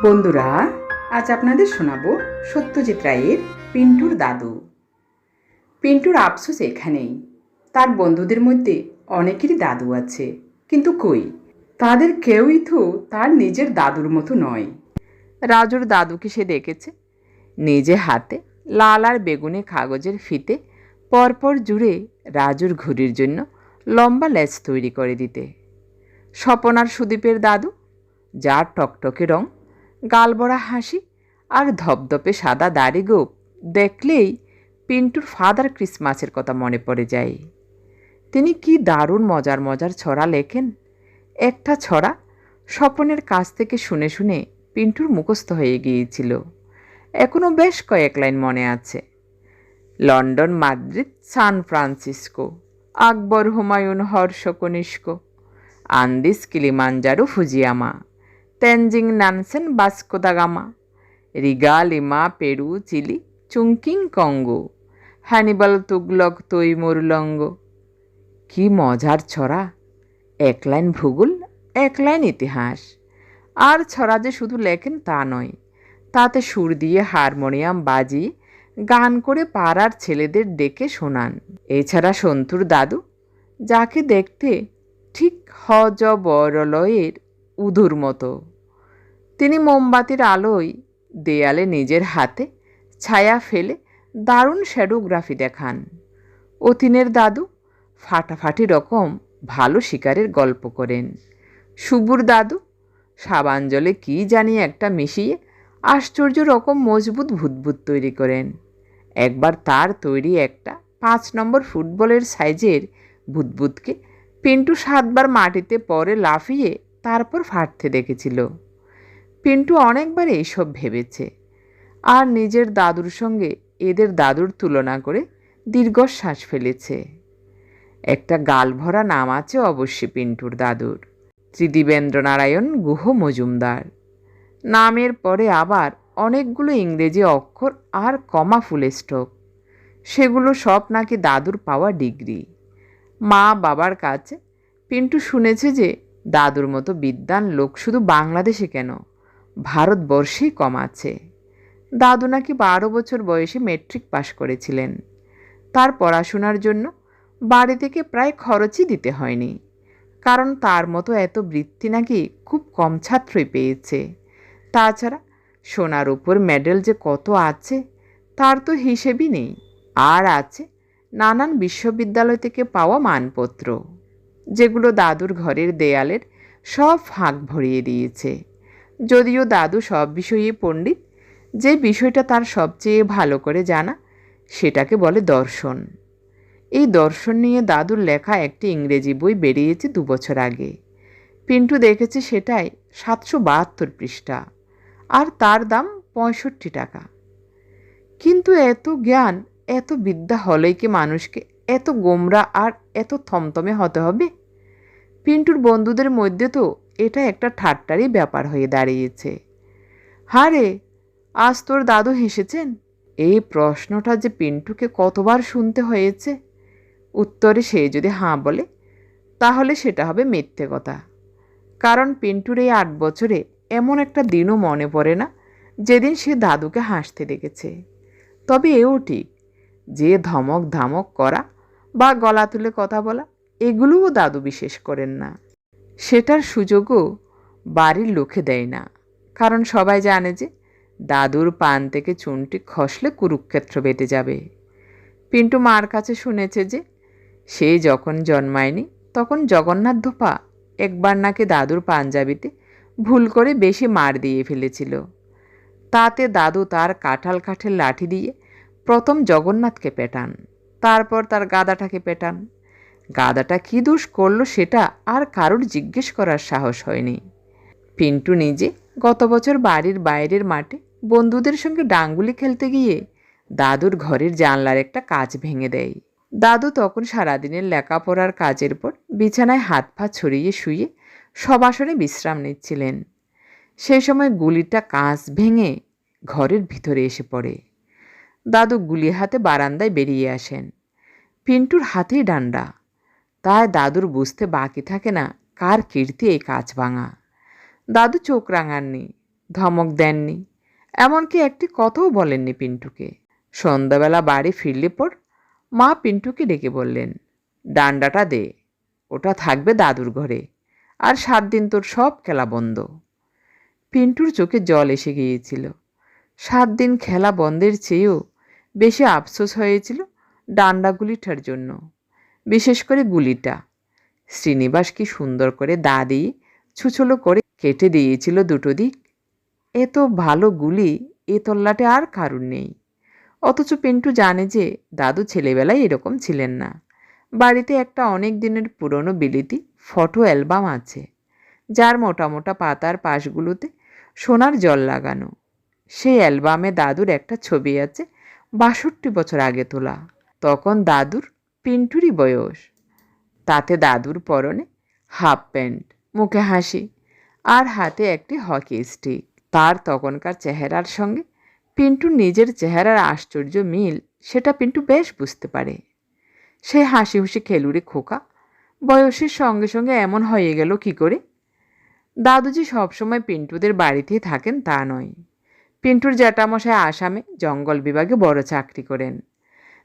বন্ধুরা, আজ আপনাদের শোনাবো সত্যজিৎ রায়ের পিন্টুর দাদু। পিন্টুর আফসোস এখানেই। তার বন্ধুদের মধ্যে অনেকেরই দাদু আছে, কিন্তু কই? তাদের কেউই তো তার নিজের দাদুর মতো নয়। রাজুর দাদুকে সে দেখেছে? নিজে হাতে লাল আর বেগুনে কাগজের ফিতে পরপর জুড়ে রাজুর ঘুড়ির জন্য লম্বা লেজ তৈরি করে দিতে। স্বপনার সুদীপের দাদু যার টকটকে রং গালবড়া হাসি আর ধপধপে সাদা দাড়ি গোপ দেখলেই পিন্টুর ফাদার ক্রিসমাসের কথা মনে পড়ে যায়। তিনি কি দারুণ মজার মজার ছড়া লেখেন। একটা ছড়া স্বপনের কাছ থেকে শুনে শুনে পিন্টুর মুখস্থ হয়ে গিয়েছিল। এখনও বেশ কয়েক লাইন মনে আছে। London, Madrid, San Francisco, Akbar Humayun Harsha Kanishka Andes Kilimanjaro, Fujiyama. Tenzing Nansen Vasco da Gama Riga Lima Peru Chile Chungking Congo Hannibal Tughlaq Timur Lang কি মজার ছড়া এক লাইন ভূগোল এক লাইন ইতিহাস আর ছড়া যে শুধু লেখেন তা নয় তাতে সুর দিয়ে হারমোনিয়াম বাজিয়ে গান করে পাড়ার ছেলেদের ডেকে শোনান এছাড়া সন্তুর দাদু যাকে দেখতে ঠিক হজ বরলয়ের উধুর মতো তিনি মোমবাতির আলোয় দেয়ালে নিজের হাতে ছায়া ফেলে দারুণ শ্যাডোগ্রাফি দেখান। অতীনের দাদু ফাটাফাটি রকম ভালো শিকারের গল্প করেন। সুবুর দাদু সাবান জলে কী জানি একটা মিশিয়ে আশ্চর্য রকম মজবুত ভূতভূত তৈরি করেন। একবার তার তৈরি একটা পাঁচ নম্বর ফুটবলের সাইজের ভূতভূতকে পিন্টু সাতবার মাটিতে পরে লাফিয়ে তারপর ফাটতে দেখেছিল। পিন্টু অনেকবার এইসব ভেবেছে। আর নিজের দাদুর সঙ্গে এদের দাদুর তুলনা করে দীর্ঘশ্বাস ফেলেছে। একটা গাল ভরা নাম আছে অবশ্যই পিন্টুর দাদুর। ত্রিদিবেন্দ্র নারায়ণ গুহ মজুমদার। নামের পরে আবার অনেকগুলো ইংরেজি অক্ষর আর কমা ফুল স্টপ সেগুলো সব নাকি দাদুর পাওয়া ডিগ্রি। মা বাবার কাছে পিন্টু শুনেছে যে দাদুর মতো বিদ্যান লোক শুধু বাংলাদেশে কেন? ভারতবর্ষেই কম আছে। দাদু নাকি বারো বছর বয়সে মেট্রিক পাশ করেছিলেন। তার পড়াশোনার জন্য বাড়ি থেকে প্রায় খরচই দিতে হয়নি। কারণ তার মতো এত বৃত্তি নাকি খুব কম ছাত্রই পেয়েছে। তাছাড়া সোনার উপর মেডেল যে কত আছে, তার তো হিসেবই নেই। আর আছে নানান বিশ্ববিদ্যালয় থেকে পাওয়া মানপত্র, যেগুলো দাদুর ঘরের দেয়ালের সব ফাঁক ভরিয়ে দিয়েছে। যদিও দাদু সব বিষয়ে পণ্ডিত, যে বিষয়টা তার সবচেয়ে ভালো করে জানা, সেটাকে বলে দর্শন। এই দর্শন নিয়ে দাদুর লেখা একটি ইংরেজি বই বেরিয়েছে দু বছর আগে। পিন্টু দেখেছে সেটাই সাতশো বাহাত্তর পৃষ্ঠা, আর তার দাম পঁয়ষট্টি টাকা। কিন্তু এত জ্ঞান, এত বিদ্যা হলেই কি মানুষকে এত গোমরা আর এত থমথমে হতে হবে? পিন্টুর বন্ধুদের মধ্যে তো এটা একটা ঠাট্টারই ব্যাপার হয়ে দাঁড়িয়েছে। হারে, আজ তোর দাদু হেসেছেন? এই প্রশ্নটা যে পিন্টুকে কতবার শুনতে হয়েছে? উত্তরে সে যদি হাঁ বলে, তাহলে সেটা হবে মিথ্যে কথা। কারণ পিন্টুর এই আট বছরে এমন একটা দিনও মনে পড়ে না, যেদিন সে দাদুকে হাসতে দেখেছে। তবে এও ঠিক, যে ধমক ধামক করা বা গলা তুলে কথা বলা, এগুলোও দাদু বিশেষ করেন না। সেটার সুযোগও বাড়ির লোকে দেয় না। কারণ সবাই জানে যে দাদুর পান থেকে চুনটি খসলে কুরুক্ষেত্র বেটে যাবে। পিন্টু মার কাছে শুনেছে যে সে যখন জন্মায়নি, তখন জগন্নাথ ধোপা একবার নাকি দাদুর পাঞ্জাবিতে ভুল করে বেশি মার দিয়ে ফেলেছিল। তাতে দাদু তার কাঁঠাল কাঠের লাঠি দিয়ে প্রথম জগন্নাথকে পেটান, তারপর তার গাদাটাকে পেটান। গাদাটা কী দোষ করল সেটা আর কারোর জিজ্ঞেস করার সাহস হয়নি। পিন্টু নিজে গত বছর বাড়ির বাইরের মাঠে বন্ধুদের সঙ্গে ডাঙ্গুলি খেলতে গিয়ে দাদুর ঘরের জানলার একটা কাজ ভেঙে দেয়। দাদু তখন সারাদিনের লেখাপড়ার কাজের পর বিছানায় হাত পা ছড়িয়ে শুয়ে সবাসনে বিশ্রাম নিচ্ছিলেন। সে সময় গুলিটা কাঁচ ভেঙে ঘরের ভিতরে এসে পড়ে। দাদু গুলি হাতে বারান্দায় বেরিয়ে আসেন। পিন্টুর হাতেই ডান্ডা। তাই দাদুর বুঝতে বাকি থাকে না কার কীর্তি এই কাজ ভাঙা। দাদু চোখ রাঙাননি, ধমক দেননি, এমনকি একটি কথাও বলেননি পিন্টুকে। সন্ধ্যাবেলা বাড়ি ফিরলে পর মা পিন্টুকে ডেকে বললেন, ডান্ডাটা দে, ওটা থাকবে দাদুর ঘরে, আর সাত দিন তোর সব খেলা বন্ধ। পিন্টুর চোখে জল এসে গিয়েছিল। সাত দিন খেলা বন্ধের চেয়েও বেশি আফসোস হয়েছিল ডান্ডা গুলিটার জন্য। বিশেষ করে গুলিটা। শ্রীনিবাস কি সুন্দর করে দা দিয়ে ছুছলো করে কেটে দিয়েছিল দুটো দিক। এত ভালো গুলি, এ তল্লাটে আর কারুর নেই। অথচ পিন্টু জানে যে দাদু ছেলেবেলায় এরকম ছিলেন না। বাড়িতে একটা অনেক দিনের পুরনো বিলিতি ফটো অ্যালবাম আছে, যার মোটা মোটা পাতার পাশগুলোতে সোনার জল লাগানো। সেই অ্যালবামে দাদুর একটা ছবি আছে, বাষট্টি বছর আগে তোলা। তখন দাদুর পিন্টুরই বয়স। তাতে দাদুর পরনে হাফ প্যান্ট, মুখে হাসি আর হাতে একটি হকি স্টিক। তার তখনকার চেহারার সঙ্গে পিন্টুর নিজের চেহারার আশ্চর্য মিল, সেটা পিন্টু বেশ বুঝতে পারে। সে হাসি হুসি খেলুড়ে খোকা, বয়সের সঙ্গে সঙ্গে এমন হয়ে গেল কি করে? দাদুজি সবসময় পিন্টুদের বাড়িতেই থাকেন তা নয়। পিন্টুর জ্যাঠামশাই আসামে জঙ্গল বিভাগে বড় চাকরি করেন।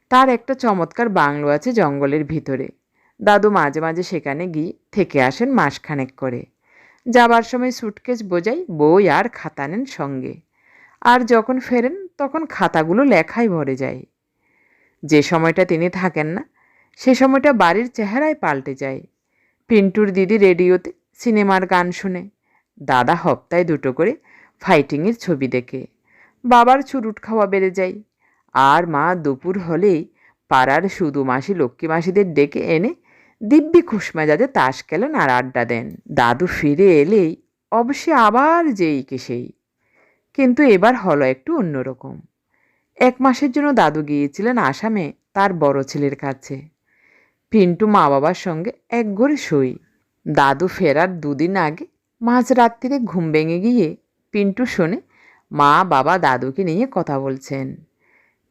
তার একটা চমৎকার বাংলো আছে জঙ্গলের ভিতরে। দাদু মাঝে মাঝে সেখানে গিয়ে থেকে আসেন মাসখানেক করে। যাবার সময় সুটকেস বোঝাই বই আর খাতা নেন সঙ্গে। আর যখন ফেরেন, তখন খাতাগুলো লেখায় ভরে যায়। যে সময়টা তিনি থাকেন না, সে সময়টা বাড়ির চেহারায় পাল্টে যায়। পিন্টুর দিদি রেডিওতে সিনেমার গান শুনে। দাদা হপ্তায় দুটো করে ফাইটিংয়ের ছবি দেখে। বাবার চুরুট খাওয়া বেড়ে যায়। আর মা দুপুর হলেই পাড়ার সুদু মাসি, লক্ষ্মী মাসিদের ডেকে এনে দিব্যি খুশমেজাজে তাস খেলেন আর আড্ডা দেন। দাদু ফিরে এলেই অবশ্যই আবার যেই কে সেই। কিন্তু এবার হলো একটু অন্যরকম। এক মাসের জন্য দাদু গিয়েছিলেন আসামে তার বড় ছেলের কাছে। পিন্টু মা বাবার সঙ্গে এক ঘরে সই দাদু ফেরার দুদিন আগে মাঝ মাঝরাত্রিরে ঘুম ভেঙে গিয়ে পিন্টু শোনে মা বাবা দাদুকে নিয়ে কথা বলছেন।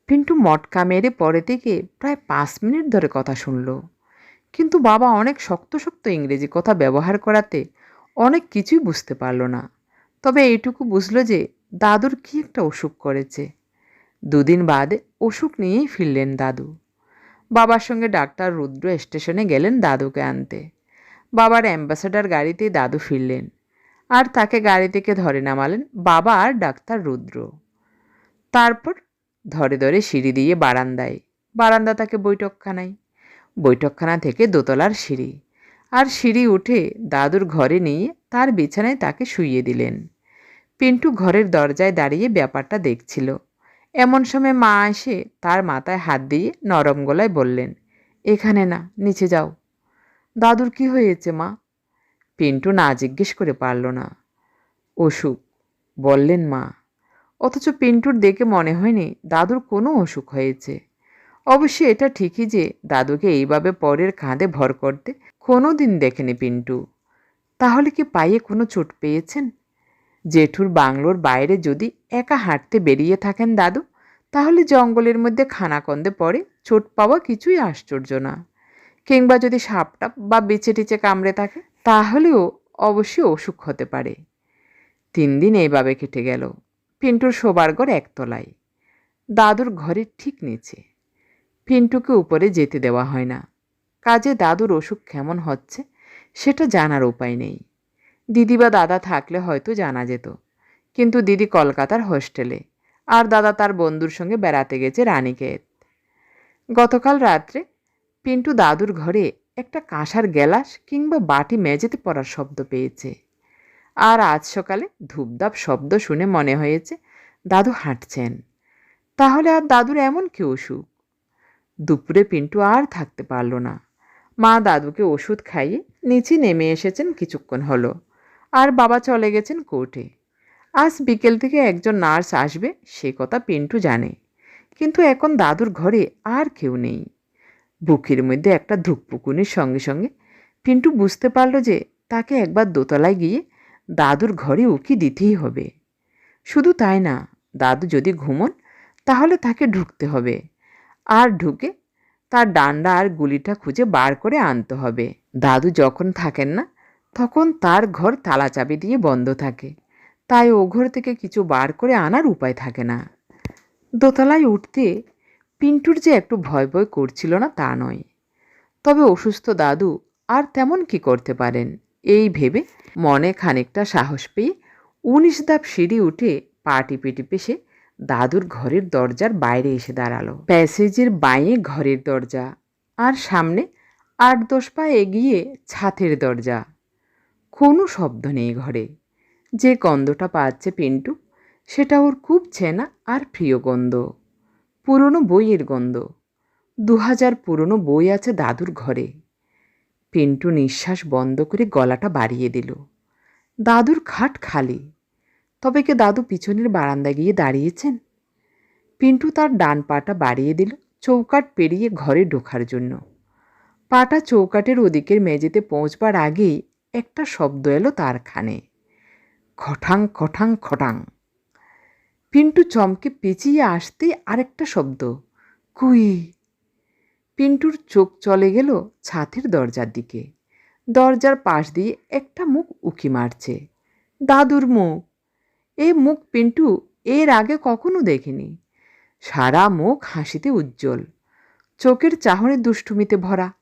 পিন্টু মটকা মেরে পরে থেকে প্রায় পাঁচ মিনিট ধরে কথা শুনল। কিন্তু বাবা অনেক শক্ত শক্ত ইংরেজি কথা ব্যবহার করাতে অনেক কিছুই বুঝতে পারল না। তবে এইটুকু বুঝলো যে দাদুর কি একটা অসুখ করেছে। দুদিন বাদে অসুখ নিয়েই ফিরলেন দাদু। বাবার সঙ্গে ডাক্তার রুদ্র স্টেশনে গেলেন দাদুকে আনতে। বাবার অ্যাম্বাসেডার গাড়িতেই দাদু ফিরলেন। আর তাকে গাড়ি থেকে ধরে নামালেন বাবা আর ডাক্তার রুদ্র। তারপর ধরে ধরে সিঁড়ি দিয়ে বারান্দায়। বারান্দা তাকে বৈঠকখানায়। বৈঠকখানা থেকে দোতলার সিঁড়ি। আর সিঁড়ি উঠে দাদুর ঘরে নিয়ে তার বিছানায় তাকে শুইয়ে দিলেন। পিন্টু ঘরের দরজায় দাঁড়িয়ে ব্যাপারটা দেখছিল। এমন সময় মা এসে তার মাথায় হাত দিয়ে নরম গলায় বললেন, এখানে না, নিচে যাও। দাদুর কি হয়েছে, মা? পিন্টু না জিজ্ঞেস করে পারল না। অসুখ, বললেন মা। অথচ পিন্টুর দেখে মনে হয়নি দাদুর কোনো অসুখ হয়েছে। অবশ্যই এটা ঠিকই যে দাদুকে এইভাবে পরের কাঁধে ভর করতে কোনো দিন দেখেনি পিন্টু। তাহলে কি পায়ে কোনো চোট পেয়েছেন? জেঠুর বাংলোর বাইরে যদি একা হাঁটতে বেরিয়ে থাকেন দাদু, তাহলে জঙ্গলের মধ্যে খানাকন্দে পড়ে চোট পাওয়া কিছুই আশ্চর্য না। কিংবা যদি সাপটাপ বা বেচে টিচে কামড়ে থাকে, তাহলেও অবশ্যই অসুখ হতে পারে। তিন দিন এইভাবে কেটে গেল। পিন্টুর শোবার ঘর একতলায়। দাদুর ঘরের ঠিক নিচে। পিন্টুকে উপরে যেতে দেওয়া হয় না। কাজে দাদুর অসুখ কেমন হচ্ছে, সেটা জানার উপায় নেই। দিদি বা দাদা থাকলে হয়তো জানা যেত। কিন্তু দিদি কলকাতার হোস্টেলে, আর দাদা তার বন্ধুর সঙ্গে বেড়াতে গেছে রানীকেত গতকাল রাত্রে পিন্টু দাদুর ঘরে একটা কাঁসার গ্যালাস কিংবা বাটি মেঝেতে পড়ার শব্দ পেয়েছে। আর আজ সকালে ধূপধাপ শব্দ শুনে মনে হয়েছে দাদু হাঁটছেন। তাহলে আর দাদুর এমন কি অসুখ? দুপুরে পিন্টু আর থাকতে পারল না। মা দাদুকে ওষুধ খাইয়ে নিচে নেমে এসেছেন কিছুক্ষণ হলো আর বাবা চলে গেছেন কোর্টে। আজ বিকেল থেকে একজন নার্স আসবে, সে কথা পিন্টু জানে। কিন্তু এখন দাদুর ঘরে আর কেউ নেই। বুকের মধ্যে একটা ধুকপুকুনির সঙ্গে সঙ্গে পিন্টু বুঝতে পারল যে তাকে একবার দোতলায় গিয়ে দাদুর ঘরে উকি দিতেই হবে। শুধু তাই না, দাদু যদি ঘুমন, তাহলে তাকে ঢুকতে হবে। আর ঢুকে তার ডান্ডা আর গুলিটা খুঁজে বার করে আনতে হবে। দাদু যখন থাকেন না, তখন তার ঘর তালা চাবি দিয়ে বন্ধ থাকে। তাই ও ঘর থেকে কিছু বার করে আনার উপায় থাকে না। দোতলায় উঠতে পিন্টুর যে একটু ভয় ভয় করছিল না তা নয়। তবে অসুস্থ দাদু আর তেমন কি করতে পারেন? এই ভেবে মনে খানিকটা সাহস পেয়ে উনিশ ধাপ সিঁড়ি উঠে পা টিপে সে দাদুর ঘরের দরজার বাইরে এসে দাঁড়াল। প্যাসেজের বাইয়ে ঘরের দরজা আর সামনে আট দশ পা এগিয়ে ছাতের দরজা। কোনো শব্দ নেই ঘরে। যে গন্ধটা পাচ্ছে পিন্টু, সেটা ওর খুব চেনা আর প্রিয় গন্ধ। পুরনো বইয়ের গন্ধ। দু হাজার পুরনো বই আছে দাদুর ঘরে। পিন্টু নিঃশ্বাস বন্ধ করে গলাটা বাড়িয়ে দিল। দাদুর খাট খালি। তবে কে দাদু পিছনের বারান্দায় গিয়ে দাঁড়িয়েছেন? পিন্টু তার ডান পাটা বাড়িয়ে দিল চৌকাট পেরিয়ে ঘরে ঢোকার জন্য। পাটা চৌকাটের ওদিকের মেঝেতে পৌঁছবার আগেই একটা শব্দ এলো তার খানে খঠাং খটাং খটাং পিন্টু চমকে পেঁচিয়ে আসতেই আরেকটা শব্দ। কুই পিন্টুর চোখ চলে গেল ছাতের দরজার দিকে। দরজার পাশ দিয়ে একটা মুখ উকি মারছে। দাদুর মুখ। এই মুখ পিন্টু এর আগে কখনো দেখেনি। সারা মুখ হাসিতে উজ্জ্বল। চোখের চাহনি দুষ্টুমিতে ভরা।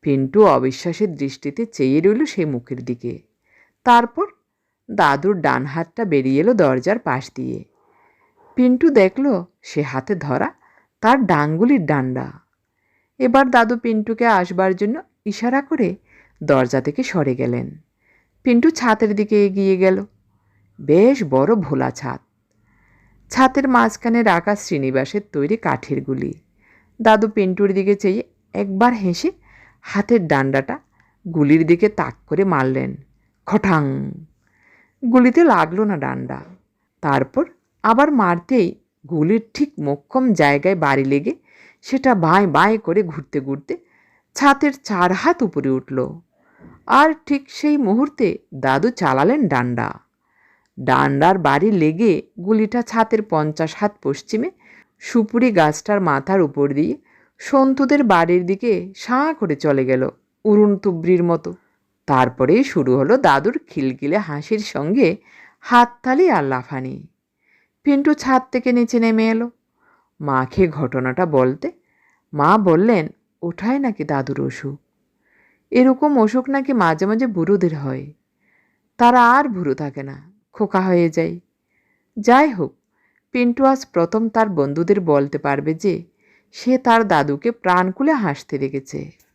পিন্টু অবিশ্বাসের দৃষ্টিতে চেয়ে রইল সেই মুখের দিকে। তারপর দাদুর ডান হাতটা বেরিয়ে এলো দরজার পাশ দিয়ে। পিন্টু দেখল সে হাতে ধরা তার ডাঙ্গুলির ডান্ডা। এবার দাদু পিন্টুকে আসবার জন্য ইশারা করে দরজা থেকে সরে গেলেন। পিন্টু ছাতের দিকে এগিয়ে গেল। বেশ বড় ভোলা ছাদ ছাতের মাঝখানে রাখা শ্রীনিবাসের তৈরি কাঠের গুলি। দাদু পিন্টুর দিকে চেয়ে একবার হেসে হাতের ডান্ডাটা গুলির দিকে তাক করে মারলেন। খটাং! গুলিতে লাগল না ডান্ডা। তারপর আবার মারতেই গুলির ঠিক মোক্ষম জায়গায় বাড়ি লেগে সেটা বাঁয় বাঁয় করে ঘুরতে ঘুরতে ছাতের চার হাত উপরে উঠল। আর ঠিক সেই মুহূর্তে দাদু চালালেন ডান্ডা। ডান্ডার বাড়ি লেগে গুলিটা ছাতের পঞ্চাশ হাত পশ্চিমে সুপুরি গাছটার মাথার উপর দিয়ে সন্তুদের বাড়ির দিকে সাঁ করে চলে গেল উড়ুন তুবড়ির মতো। তারপরেই শুরু হলো দাদুর খিলখিলে হাসির সঙ্গে হাততালি আর লাফানি। পিন্টু ছাদ থেকে নিচে নেমে এলো। মাকে ঘটনাটা বলতে? মা বললেন, ওঠায় নাকি দাদুর অসুখ? এরকম অসুখ নাকি মাঝে মাঝে বুড়োদের হয়। তারা আর বুড়ো থাকে না, খোকা হয়ে যায়। যাই হোক, পিন্টু আজ প্রথম তার বন্ধুদের বলতে পারবে যে, সে তার দাদুকে প্রাণকুলে হাসতে দেখেছে।